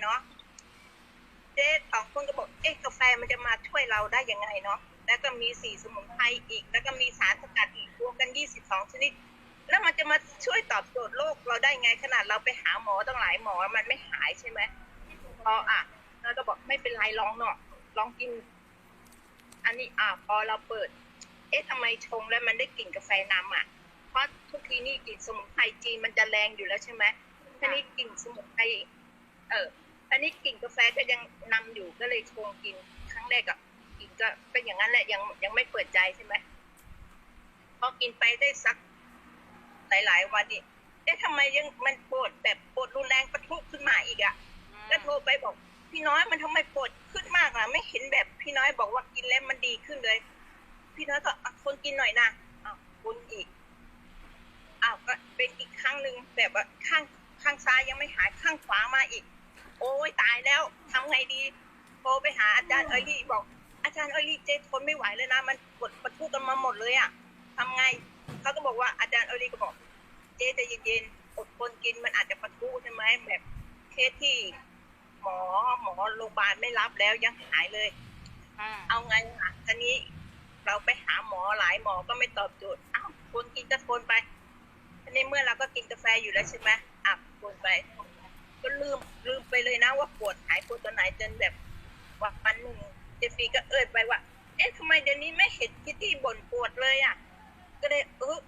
เนาะเจ๊สองคนก็บอกเอ๊ะกาแฟมันจะมาช่วยเราได้ยังไงเนาะแล้วก็มีสี่สมุนไพรอีก แล้วก็มีสารสกัดอีกรวมกันยี่สิบสองชนิด แล้วมันจะมาช่วยตอบโจทย์โรคเราได้ไงขนาดเราไปหาหมอตั้งหลายหมอมันไม่หายใช่ไหมพออะเราก็บอกไม่เป็นไรลองเนาะลองกิน อันนี้อะพอเราเปิด เอ๊ะทำไมชงแล้วมันได้กลิ่นกาแฟนำอะเพราะทุกทีนี่กลิ่นสมุนไพรจีนมันจะแรงอยู่แล้วใช่ไหมทีนี้กลิ่นสมุนไพร เอออันนี้กลิ่นกาแฟก็ยังนำอยู่ก็เลยชงกินครั้งแรกอะกินก็เป็นอย่างนั้นแหละยังยังไม่เปิดใจใช่ไหมพอกินไปได้สักหลาย ๆ วันนี่เอ๊ะทำไมยังมันปวดแบบปวดรุนแรงประทุขึ้นมาอีกอะก็โทรไปบอก พี่น้อยมันทำไมปวดขึ้นมากล่ะ ไม่เห็นแบบพี่น้อยบอกว่ากินแล้วมันดีขึ้นเลย พี่น้อยก็อะคนกินหน่อยนะอ้าวคนอีกอ้าวก็เป็นอีกครั้งหนึ่งแบบว่าข้างข้างซ้ายยังไม่หายข้างขวามาอีก โอ้ยตายแล้วทำไงดีโทรไปหาอาจารย์เอลี่บอก อาจารย์เอลี่เจ๊ทนไม่ไหวเลยนะมันปวดประทุกันมาหมดเลยอะทำไงเขาก็บอกว่าอาจารย์เอลี่ก็บอก เจ๊ใจะเย็นๆอดทนกินมันอาจจะประทุใช่ไหมแบบเคสที่หมอหมอโรงพยาบาลไม่รับแล้วยังหายเลยอืมเอาไงล่ะทีนี้เราไปหาหมอหลายหมอก็ไม่ตอบโจทย์อ้าวคนกินก็ทนไปทีนี้เมื่อเราก็กินกาแฟอยู่แล้วใช่ไหมอะทนไป ก็ลืมลืมไปเลยนะว่าปวดหายปวดตัวไหนจนแบบวันหนึ่งเจฟฟี่ก็เอ่ยไปว่า เอ๊ะทำไมเดี๋ยวนี้ไม่เห็นคิตตี้บ่นปวดเลยอะ ก็เลยเออ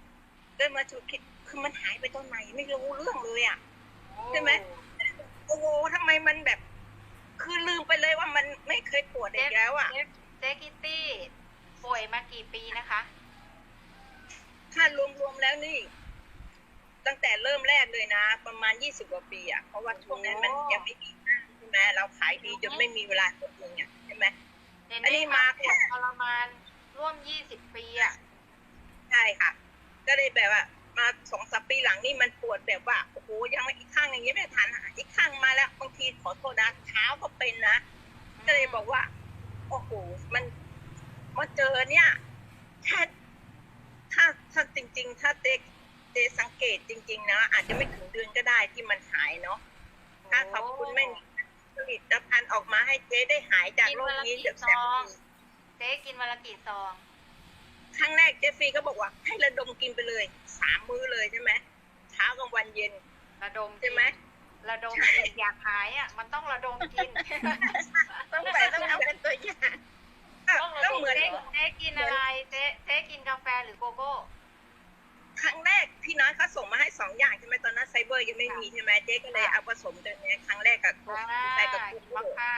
ได้มาจุดคิดคือมันหายไปตอนไหนไม่รู้เรื่องเลยอะใช่ไหมโอ้โหทำไมมันแบบ คือลืมไปเลยว่ามันไม่เคยปวดอีกแล้วอะเจ๊เจ๊กิตตี้ป่วยมากี่ปีนะคะ ถ้ารวมๆแล้วนี่ ตั้งแต่เริ่มแรกเลยนะ ประมาณยี่สิบกว่าปีอะเพราะว่าช่วงนั้นมันยังไม่มีห้างใช่ไหมเราขายดีจนไม่มีเวลาตัวเองอะใช่ไหมเห็นอันนี้ได้มามาแค่ทรมานร่วมยี่สิบปีอะใช่ค่ะ ก็เลยแบบว่า มาสองสามปีหลังนี่มันปวดแบบว่าโอ้โหยังไม่อีกข้างอย่างเงี้ยไม่ทันหายอีกข้างมาแล้วบางทีขอโทษนะเท้าก็เป็นนะก็เลยบอกว่าโอ้โหมันมาเจอเนี่ยถ้าถ้าถ้าจริง ๆ ถ้าเจ๊ เจ๊สังเกตจริง ๆ นะ อาจจะไม่ถึงเดือนก็ได้ที่มันหายเนาะถ้าขอบคุณแม่ผลิตภัณฑ์ออกมาให้เจ๊ได้หายจากกินโรควันละนี้กี่เดี๋ยวซแบอบงเจ๊กินวันละกี่ซองครั้งแรกเจฟฟี่ก็บอกว่า ให้ระดมกินไปเลยสามมื้อเลยใช่ไหมเช้ากลางวันเย็น ระดมใช่ไหมระดมใช่กินอยากหายอะ มันต้องระดมกินต้องไปต้องเอาเป็นตัวอย่างก็ต้องระก็ดมเหมือนเจ๊เจ๊กินอะไรเจ๊เจ๊กินกาแฟหรือโกโก้ครั้งแรก พี่น้อยเขาส่งมาให้สองอย่างใช่ไหมตอนนั้นไซเบอร์ยังไม่มีใช่ไหมเจ๊ก็เลยค่ะเอาผสมกันเนี่ยครั้งแรกกับอ่าใส่กับกิกุ๊นมะกค่า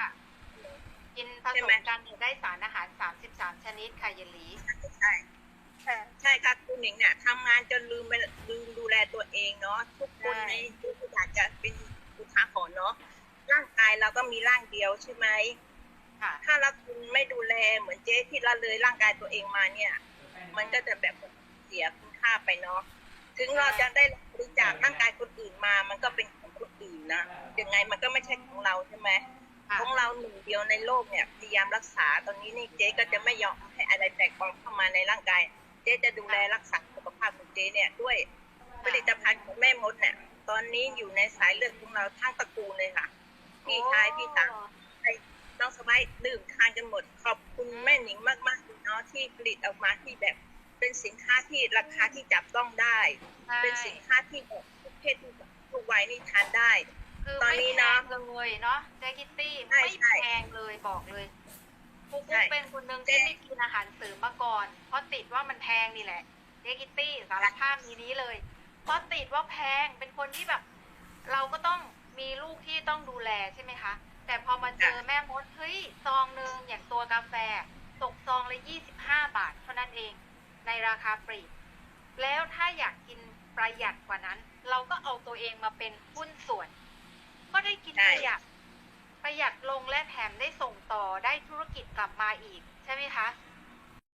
กินผใช่สไหมมกันเนี่ยได้สารอาหาร33ชนิดค่ะเยลลีใช่ใช่ค่ะคุณหนิงเนี่ยทำงานจนลืมไปลืมดูแลตัวเองเนาะทุกคนในที่อยากจะเป็นลูกค้าขอเนาะร่างกายเราก็มีร่างเดียวใช่ไหมค่ะถ้าเราคุณไม่ดูแลเหมือนเจ๊ที่ละเลยร่างกายตัวเองมาเนี่ย มันก็จะแบบเสียคุณค่าไปเนาะ ถึงเราจะได้บริจาคร่างกายคนอื่นมา มันก็เป็นของคนอื่นนะยังไงมันก็ไม่ใช่ของเราใช่ไหมค่ะของเราหนึ่งเดียวในโลกเนี่ยพยายามรักษาตอนนี้นี่เจ๊ก็จะไม่ยอมให้อะไรแปลกปลอมเข้ามาในร่างกาย เจ๊จะดูแลรักษาสุขภาพของเจ๊เนี่ยด้วยผลิตภัณฑ์ของแม่มดเนี่ยตอนนี้อยู่ในสายเลือดของเราทั้งตระกูลเลยค่ะ พี่ชายพี่สาวน้องสบายดื่มทานกันหมด ขอบคุณแม่หนิงมากๆเนาะที่ผลิตออกมาที่แบบ เป็นสินค้าที่ราคาที่จับต้องได้ใช่เป็นสินค้าที่แบบทุกเพศทุกทุกวัยนี่ทานได้คือตอนไม่นี้แพเนอะงเลยเนาะเจ๊คิตตี้ใช่ไม่ใช่แพงเลยบอกเลยปุ๊กใช่ปุ๊กเป็นคนหนึ่งเจ๊ที่ไม่กินอาหารเสริมมาก่อน เพราะติดว่ามันแพงนี่แหละเจ๊คิตตี้สารภาพนี้นี้เลย เพราะติดว่าแพงเป็นคนที่แบบ เราก็ต้องมีลูกที่ต้องดูแลใช่ไหมคะ แต่พอมาเจอแม่มดเฮ้ยซองหนึ่งอย่างตัวกาแฟ ตกซองละยี่สิบห้าบาท เท่านั้นเอง ในราคาปลีกแล้วถ้าอยากกินประหยัดกว่านั้น เราก็เอาตัวเองมาเป็นหุ้นส่วน ก็ได้กินประหยัดประหยัดลงและแถมได้ส่งต่อได้ธุรกิจกลับมาอีก ใช่ไหมคะ